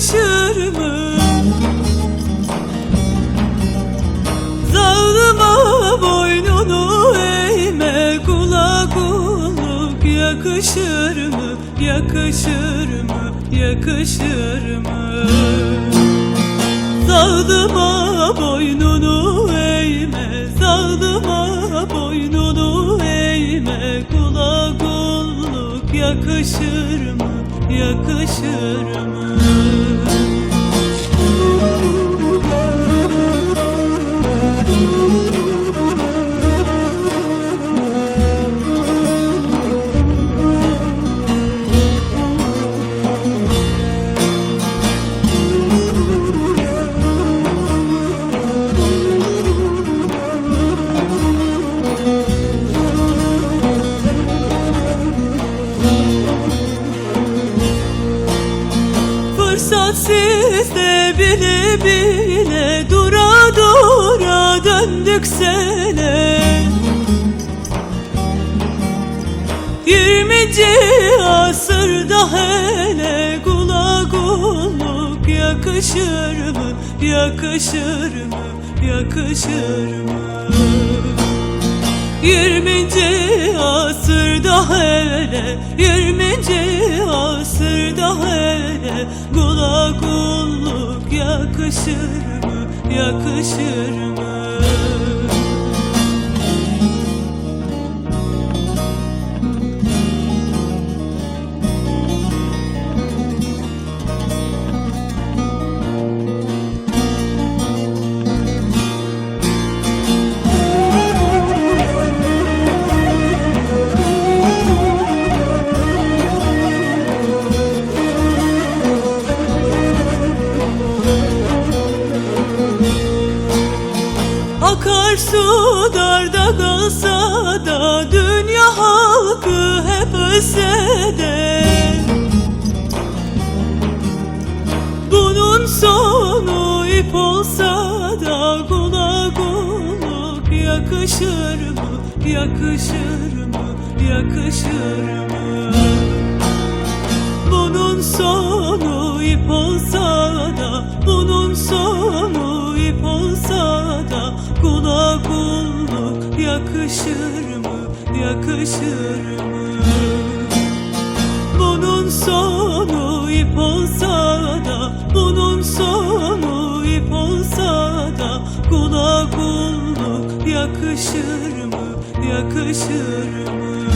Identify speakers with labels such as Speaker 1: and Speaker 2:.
Speaker 1: yakışır mı? Zalıma boynunu eğme Kula kulluk yakışır mı? Yakışır mı? Yakışır mı? Zalıma boynunu eğme Zalıma boynunu eğme Kula kulluk yakışır mı? Yakışır mı? Fırsat sizde bile bile Dura dura döndük sene Yirminci asırda hele Kula kulluk yakışır mı? Yakışır mı? Yakışır mı? Yirminci asırda hele Yirminci Kula kulluk yakışır mı? Yakışır mı? Akarsu darda kalsa da Dünya halkı hep ölse de Bunun sonu ip olsa da Kula kulluk yakışır mı? Yakışır mı? Yakışır mı? Bunun sonu ip olsa yakışır mı? Yakışır mı? Bunun sonu ip olsa da Bunun sonu ip olsa da Kula kulluk yakışır mı? Yakışır mı?